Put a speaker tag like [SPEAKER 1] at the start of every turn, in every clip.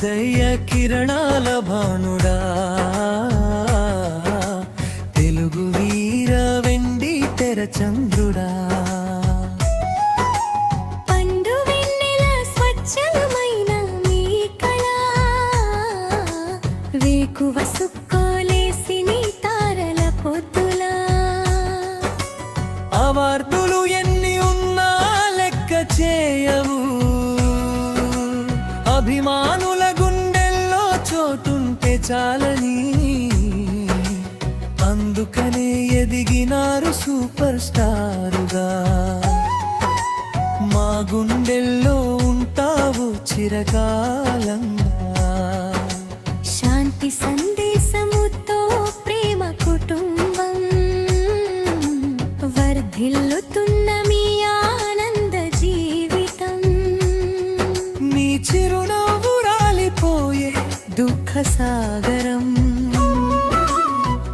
[SPEAKER 1] కిరణాల భానుడా. తెలుగు వీర వెండి తెర చంద్రుడా.
[SPEAKER 2] పండు వెన్నెల స్వచ్ఛమైన మీ కళ. వేకువ సుక్కోలేసి నీ తారల పొద్దులా.
[SPEAKER 1] అవార్డులు ఎన్ని ఉన్నా లెక్క చేయవు. అభిమానుల గుండెల్లో చోటుంటే చాలని. అందుకనే ఎదిగినారు సూపర్ స్టారుగా మా గుండెల్లో ఉంటావు చిరకాలంగా.
[SPEAKER 2] శాంతి సందేశముతో ప్రేమ కుటుంబం. వర్ధిల్లుతున్న మీ ఆనంద జీవితం.
[SPEAKER 1] నీ చిరునవ్వు రాలిపోయే దుఃఖ సాగరం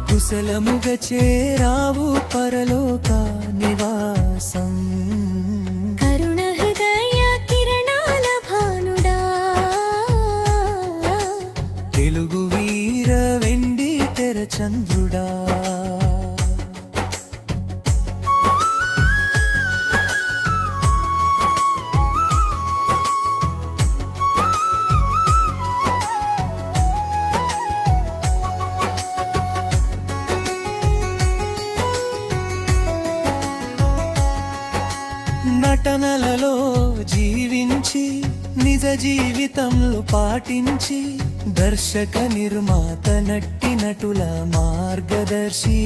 [SPEAKER 1] కుశలముగ చేరావు పరలోక నివాసం.
[SPEAKER 2] కరుణ హృదయ కిరణాల భానుడా.
[SPEAKER 1] తెలుగు వీర వెండి తెర నటనలలో జీవించి నిజ జీవితంలో పాటించి దర్శక నిర్మాత నట్టి నటుల మార్గదర్శి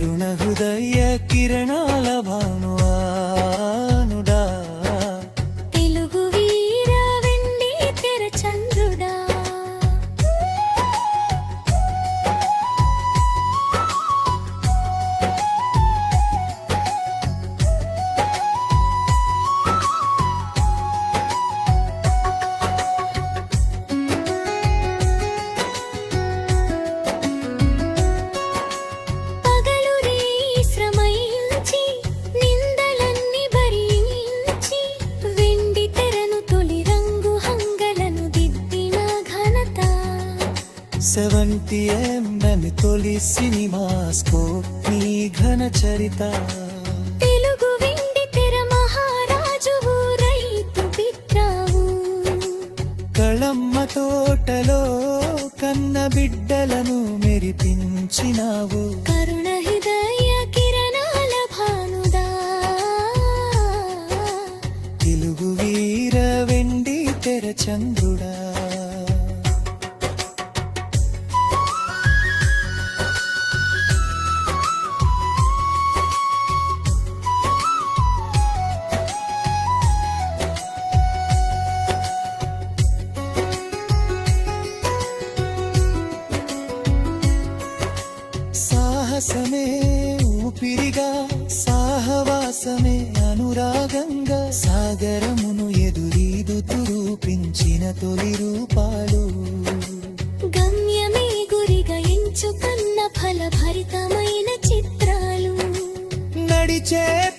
[SPEAKER 1] కరుణ హృదయ కిరణాల
[SPEAKER 2] భానువా
[SPEAKER 1] సెవెంటీ ఎంఎన్ తొలి సినిమా స్కోప్ నీ ఘన చరిత.
[SPEAKER 2] తెలుగు వెండి తెర మహారాజువు రైతు బిడ్డావు
[SPEAKER 1] కళమ్మ తోటలో కన్న బిడ్డలను మెరిపించినావు.
[SPEAKER 2] కరుణ హృదయ కిరణాల భానుదా
[SPEAKER 1] తెలుగు వీర వెండి తెర చంద్రుడా సాహవాసమే అనురాగంగా సాగరమును ఎదురీదుతూ రూపించిన తొలి రూపాలు.
[SPEAKER 2] గమ్యమే గురిగా ఎంచుకున్న ఫలభరితమైన చిత్రాలు.
[SPEAKER 1] నడిచే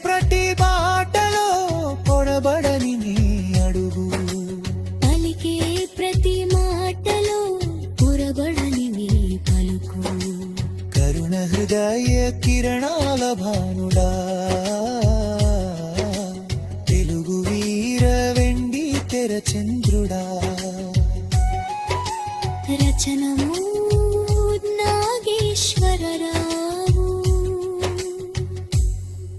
[SPEAKER 1] హృదయ కిరణాల భానుడా. తెలుగు వీర వెండి తెర చంద్రుడా. రచన